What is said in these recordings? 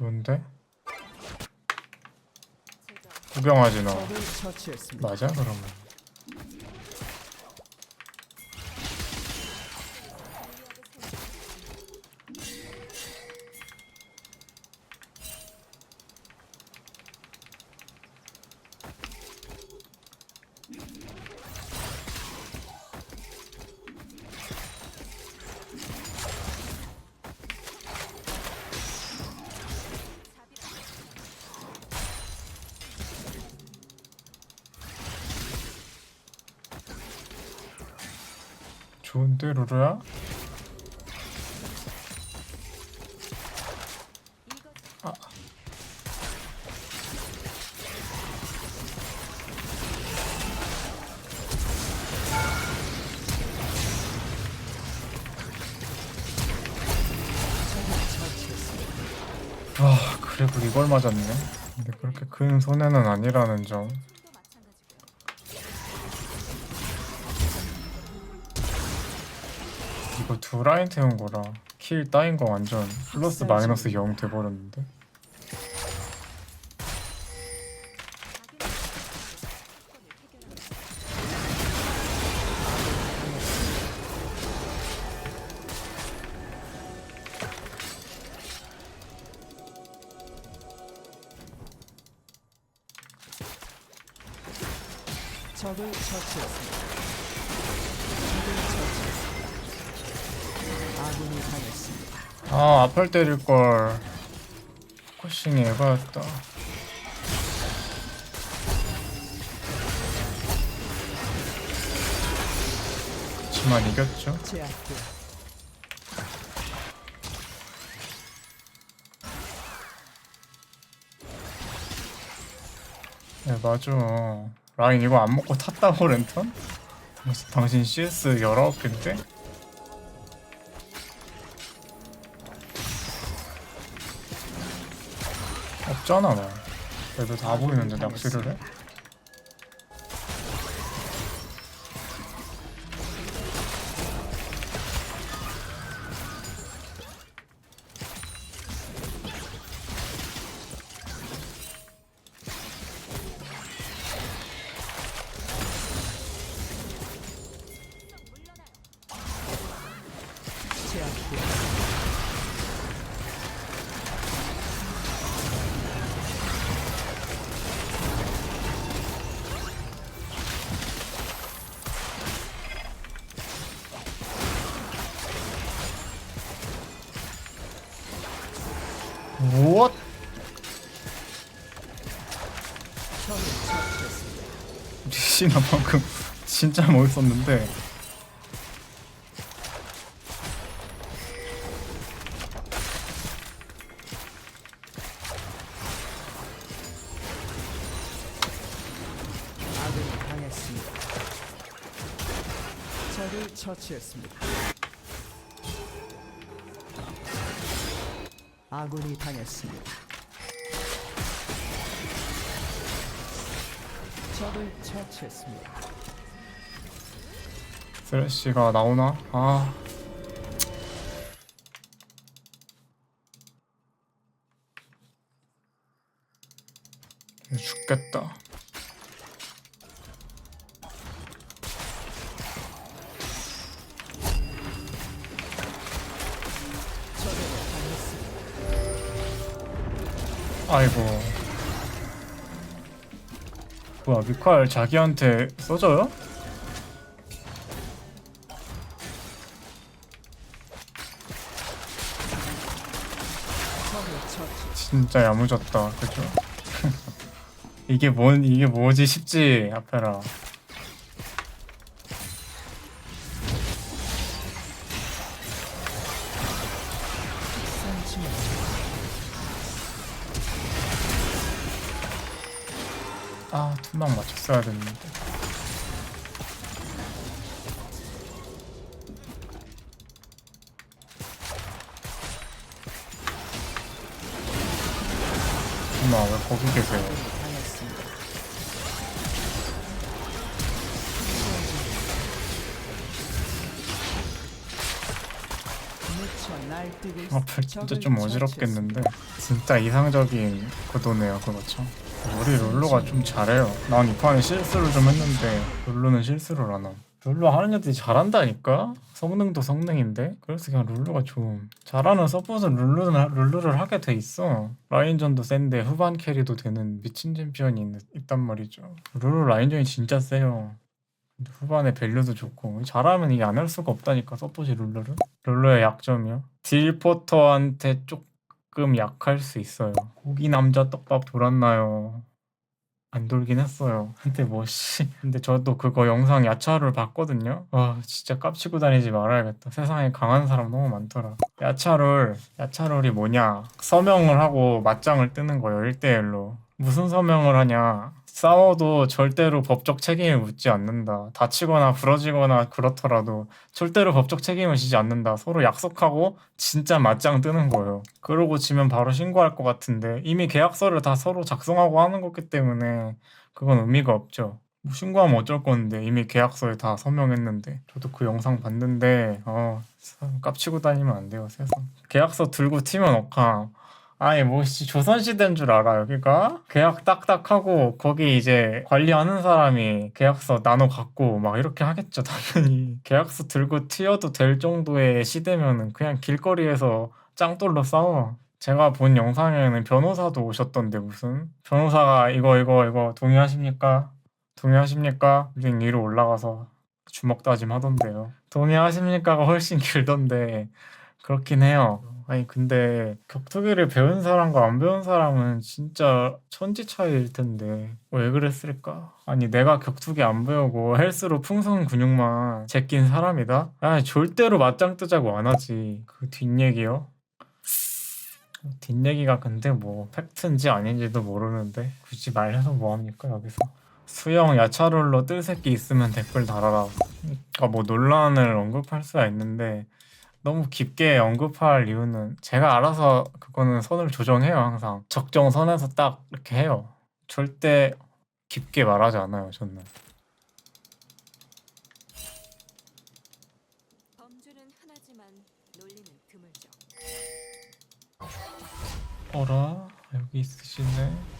좋은데? 구경하지 너. 맞아 그러면. 좋은데 루루야? 아. 아 그래도 이걸 맞았네 근데 그렇게 큰 손해는 아니라는 점 이거 두 라인 태운 거라 킬 따인 거 완전 플러스 마이너스 0 돼버렸는데. 적을 처치했습니다. 아 앞을 때릴걸. 포커싱이 에바였다. 그치만 이겼죠? 네 맞아. 라인 이거 안 먹고 탔다고 랜턴? 당신 CS 19개인데? 없잖아 나 그래도 다 보이는데 낚시를 해? 리시나 방금 진짜 멋있었는데 처치했습니다. 아군이 당했습니다. 적을 처치했습니다. 쓰레쉬가 나오나? 아 죽겠다. 아이고 뭐야 미칼 자기한테 처치. 진짜 야무졌다 그죠? 이게 뭔 이게 뭐지 싶지 아페라 맞췄어야 됐는데. 투망 왜 거기 계세요? 앞을 진짜 적을 좀 어지럽겠는데. 진짜 이상적인 구도네요 그거죠 우리 룰루가 좀 잘해요. 난 이 판에 실수를 좀 했는데 룰루는 실수를 안 함 룰루 하는 애들이 잘한다니까? 성능도 성능인데? 그래서 그냥 룰루가 좀 잘하는 서폿은 룰루는 룰루를 하게 돼 있어. 라인전도 센데 후반 캐리도 되는 미친 챔피언이 있, 있단 말이죠. 룰루 라인전이 진짜 세요. 후반에 밸류도 좋고. 잘하면 이게 안 할 수가 없다니까 서폿이 룰루를? 룰루의 약점이요. 딜포터한테 조금 약할 수 있어요. 고기 남자 떡밥 돌았나요? 안 돌긴 했어요. 근데 뭐 씨. 근데 저도 그거 영상 야차를 봤거든요. 와 진짜 깝치고 다니지 말아야겠다. 세상에 강한 사람 너무 많더라. 야차를 야차룰이 뭐냐? 서명을 하고 맞짱을 뜨는 거예요 1대1로 무슨 서명을 하냐. 싸워도 절대로 법적 책임을 묻지 않는다. 다치거나 부러지거나 그렇더라도 절대로 법적 책임을 지지 않는다. 서로 약속하고 진짜 맞짱 뜨는 거예요. 그러고 지면 바로 신고할 것 같은데 이미 계약서를 다 서로 작성하고 하는 거기 때문에 그건 의미가 없죠. 뭐 신고하면 어쩔 건데 이미 계약서에 다 서명했는데. 저도 그 영상 봤는데 어참 깝치고 다니면 안 돼요 세상. 계약서 들고 튀면 억하 아니 뭐씨 조선시대인 줄 알아 여기가 계약 딱딱하고 거기 이제 관리하는 사람이 계약서 나눠 갖고 막 이렇게 하겠죠 당연히. 계약서 들고 튀어도 될 정도의 시대면은 그냥 길거리에서 짱돌로 싸워. 제가 본 영상에는 변호사도 오셨던데 무슨? 변호사가 이거 이거 이거 동의하십니까? 동의하십니까? 링 위로 올라가서 주먹 다짐 하던데요. 동의하십니까가 훨씬 길던데 그렇긴 해요. 아니 근데 격투기를 배운 사람과 안 배운 사람은 진짜 천지 차이일 텐데 왜 그랬을까? 아니 내가 격투기 안 배우고 헬스로 풍선 근육만 제낀 사람이다? 아 절대로 맞짱 뜨자고 안 하지. 그 뒷얘기요? 뒷얘기가 근데 뭐 팩트인지 아닌지도 모르는데 굳이 말해서 뭐합니까 여기서 수영 야차롤로 뜰 새끼 있으면 댓글 달아라 그러니까 뭐 논란을 언급할 수야 있는데 너무 깊게 언급할 이유는 제가 알아서 그거는 선을 조정해요 항상. 적정선에서 딱 이렇게 해요. 절대 깊게 말하지 않아요 저는. 범주는 하나지만 논리는 드물죠. 어라? 여기 있으시네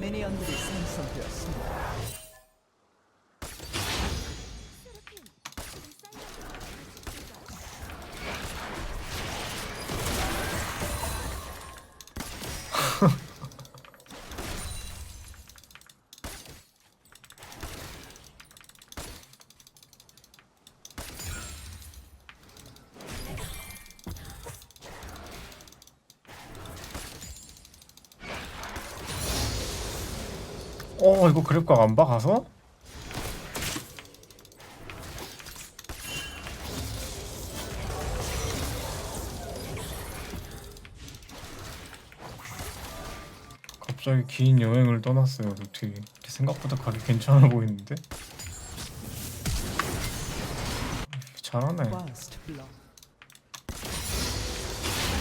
미니언들이 생성되었습니다. 이거 그립각 안 박아서? 갑자기 긴 여행을 떠났어요 노티 생각보다 가기 괜찮아 보이는데? 잘하네.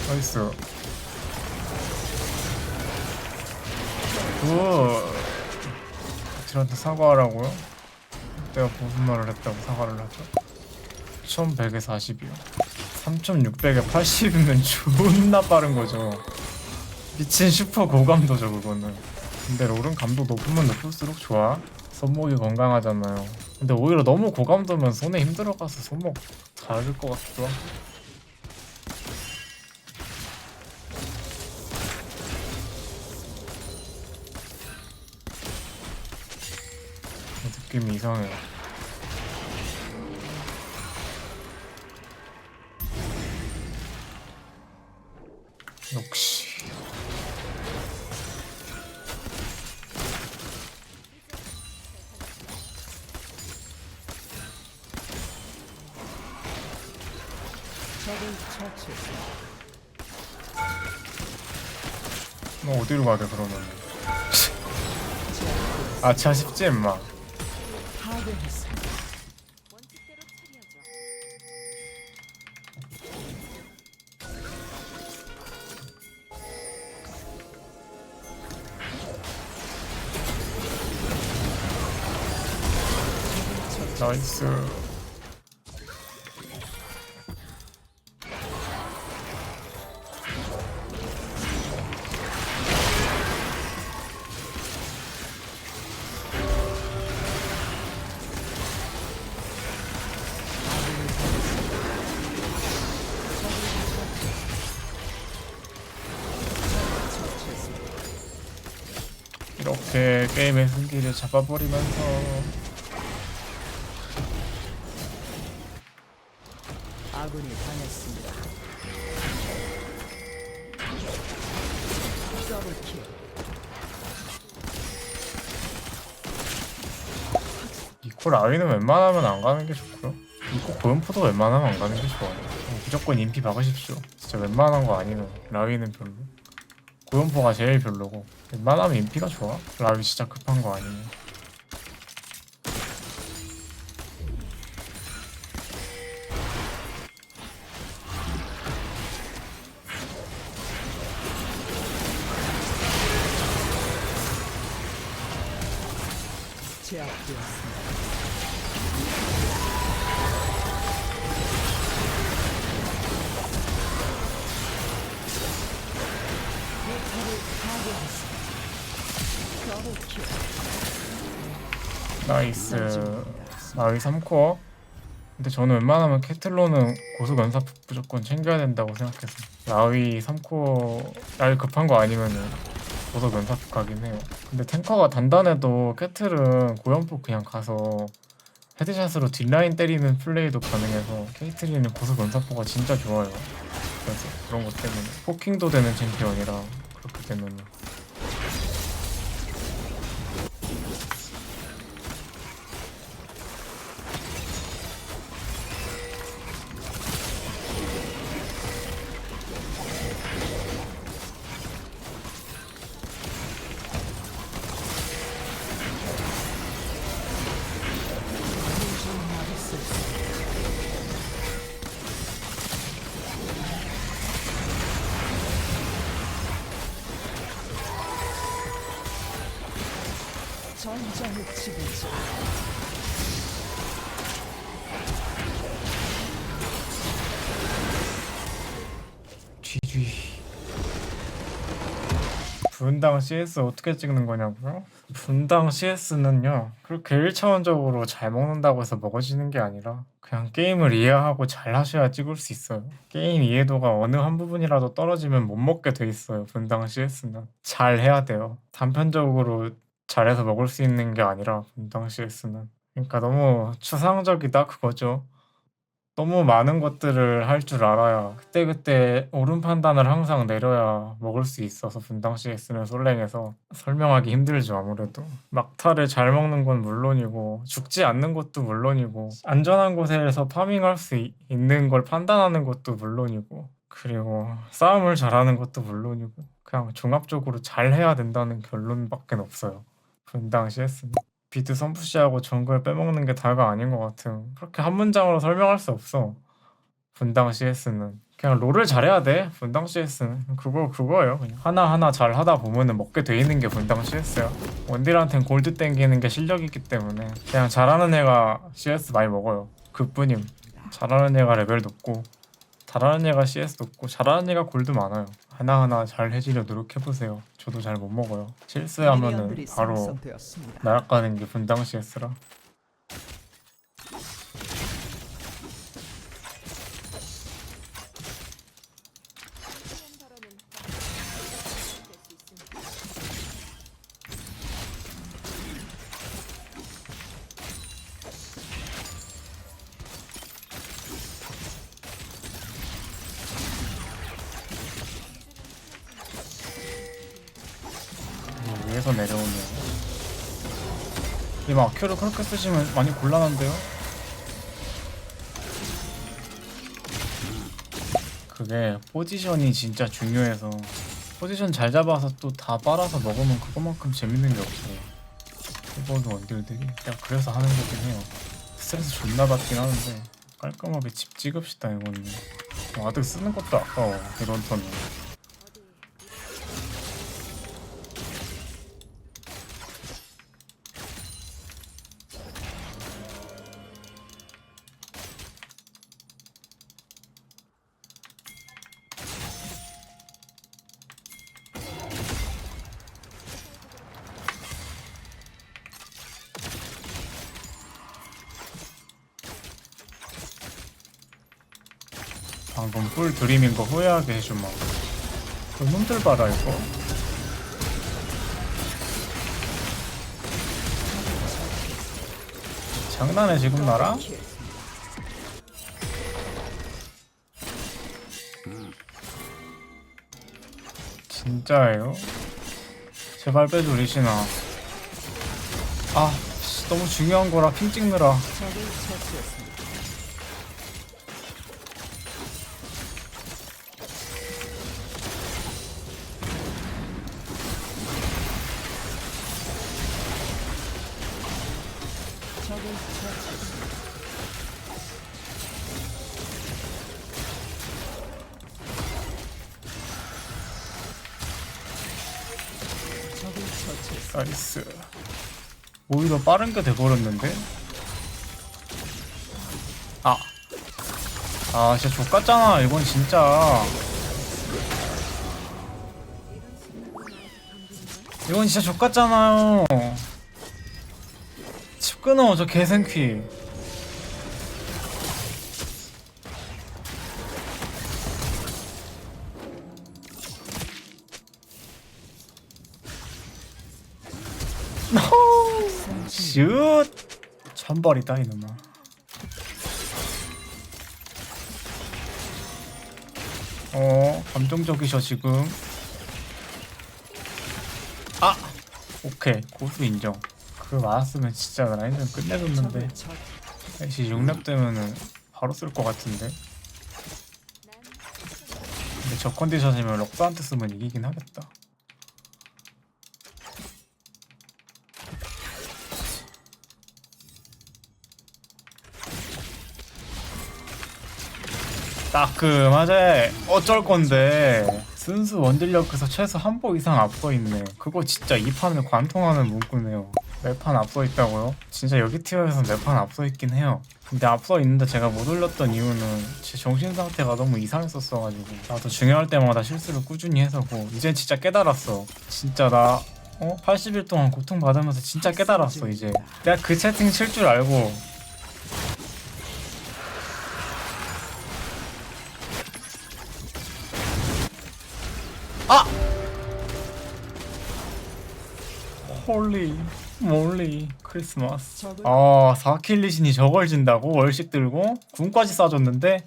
나이스 그 딜한테 사과하라고요? 내가 무슨 말을 했다고 사과를 하죠? 1100에 40이요. 3600에 80이면 존나 빠른 거죠. 미친 슈퍼 고감도죠 그거는. 근데 롤은 감도 높으면 높을수록 좋아. 손목이 건강하잖아요. 근데 오히려 너무 고감도면 손에 힘들어가서 손목 다를 것 같기도 하고 느낌이 이상해요. 역시. 너 어디로 가야 돼 그러면? 아차 싶지 임마. 나이스. 이렇게 게임의 승기를 잡아버리면서 이코 라위는 웬만하면 안 가는 게 좋고요. 이코 고연포도 웬만하면 안 가는 게 좋아요. 어, 무조건 인피 박으십시오. 진짜 웬만한 거 아니면 라위는 별로. 고연포가 제일 별로고 웬만하면 인피가 좋아. 라위 진짜 급한 거 아니면. 나이스. 라위 3코어. 근데 저는 웬만하면 캐틀로는 고속 연사 무조건 챙겨야 된다고 생각해서 라위 3코어 날 급한 거 아니면은 고속 연사 가긴 해요. 근데 탱커가 단단해도 캐틀은 고연폭 그냥 가서 헤드샷으로 뒷라인 때리는 플레이도 가능해서 케이트리는 고속 연사포가 진짜 좋아요. 그래서 그런 것 때문에 포킹도 되는 챔피언이라 그렇게 되면 전장의 지배자. GG 분당 CS 어떻게 찍는 거냐고요? 분당 CS는요 그렇게 1차원적으로 잘 먹는다고 해서 먹어지는 게 아니라 그냥 게임을 이해하고 잘 하셔야 찍을 수 있어요 게임 이해도가 어느 한 부분이라도 떨어지면 못 먹게 돼 있어요 분당 CS는 잘 해야 돼요 단편적으로 잘해서 먹을 수 있는 게 아니라 분당 CS는. 그러니까 너무 추상적이다 그거죠. 너무 많은 것들을 할 줄 알아야 그때그때 옳은 판단을 항상 내려야 먹을 수 있어서 분당 CS는 솔랭에서 설명하기 힘들죠 아무래도. 막타를 잘 먹는 건 물론이고 죽지 않는 것도 물론이고 안전한 곳에서 파밍할 수 이- 있는 걸 판단하는 것도 물론이고 그리고 싸움을 잘하는 것도 물론이고 그냥 종합적으로 잘 해야 된다는 결론밖에 없어요 분당 CS는 비트 선푸시하고 정글 빼먹는 게 다가 아닌 것 같은 그렇게 한 문장으로 설명할 수 없어. 분당 CS는 그냥 롤을 잘해야 돼. 분당 CS는 그거 그거예요. 그냥 하나 하나 잘 하다 보면은 먹게 돼 있는 게 분당 CS야 원딜한텐 골드 땡기는 게 실력이기 때문에 그냥 잘하는 애가 CS 많이 먹어요. 그뿐임. 잘하는 애가 레벨 높고 잘하는 애가 CS 높고 잘하는 애가 골드 많아요. 하나하나 잘 해지려 노력해보세요. 저도 잘 못 먹어요. 실수하면은 바로. 날아가는 게 분당 CS라 이 위에서 내려오면. 이 마큐를 그렇게 쓰시면 많이 곤란한데요? 그게 포지션이 진짜 중요해서. 포지션 잘 잡아서 또 다 빨아서 먹으면 그것만큼 재밌는 게 없어요. 일본 원딜들이 그냥 그래서 하는 거긴 해요. 스트레스 존나 받긴 하는데 깔끔하게 집 찍읍시다 이거는. 와드 쓰는 것도 아까워 이런 턴은 방금 꿀 드림인 거 후회하게 해주마 그 놈들 봐라 이거 장난해 지금 나랑? 킬. 진짜예요? 제발 빼줘 리시나 아 씨, 너무 중요한 거라 핑 찍느라 오히려 빠른 게 돼버렸는데? 아. 아 진짜 족같잖아 이건 진짜. 이건 진짜 족같잖아요. 집 끊어 저 개생퀴 슛 천벌이다 이놈아. 어 감정적이셔 지금. 아! 오케이. 고수 인정. 그거 맞았으면 진짜 라인전 끝내줬는데. 역시 6렙 되면은 바로 쓸 것 같은데. 난 근데 저 컨디션이면 럭스한테 쓰면 이기긴 하겠다 따끔하지 어쩔 건데. 순수 원딜력에서 최소 한 보 이상 앞서 있네. 그거 진짜 이 판을 관통하는 문구네요. 매판 앞서 있다고요? 진짜 여기 티어에서 매판 앞서 있긴 해요. 근데 앞서 있는데 제가 못 올렸던 이유는 제 정신 상태가 너무 이상했었어가지고. 나도 중요할 때마다 실수를 꾸준히 해서고. 이젠 진짜 깨달았어. 진짜 나 어? 80일 동안 고통받으면서 진짜 깨달았어 이제. 내가 그 채팅 칠 줄 알고 아! 홀리 몰리 크리스마스 아 4킬 리신이 저걸 진다고? 월식 들고? 군까지 쏴줬는데?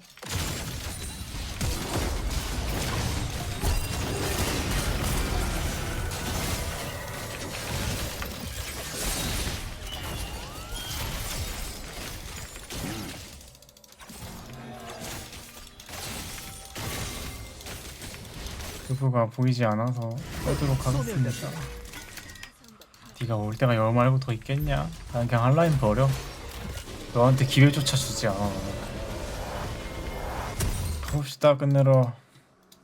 그부가 보이지 않아서 빼도록 하겠습니다 네가 올 때가 열 말고 더 있겠냐? 난 그냥 한라인 버려. 너한테 기회조차 주지 않아. 가봅시다 끝내러.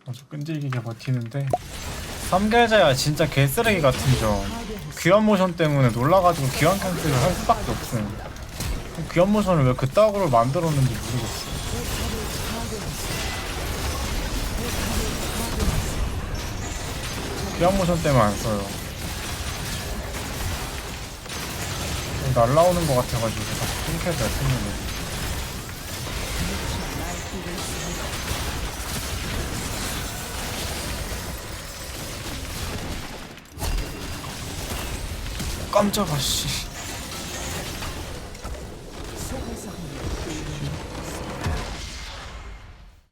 아주 끈질기게 버티는데. 삼계자야 진짜 개쓰레기 같은 점. 귀환 모션 때문에 놀라가지고 귀환 캔슬을 할 수밖에 없음. 귀환 모션을 왜 그따구로 만들었는지 모르겠어. 귀환 모션 때문에 안 써요. 날라오는 것 같아가지고 자꾸 핑크해서 쓰는 깜짝아 씨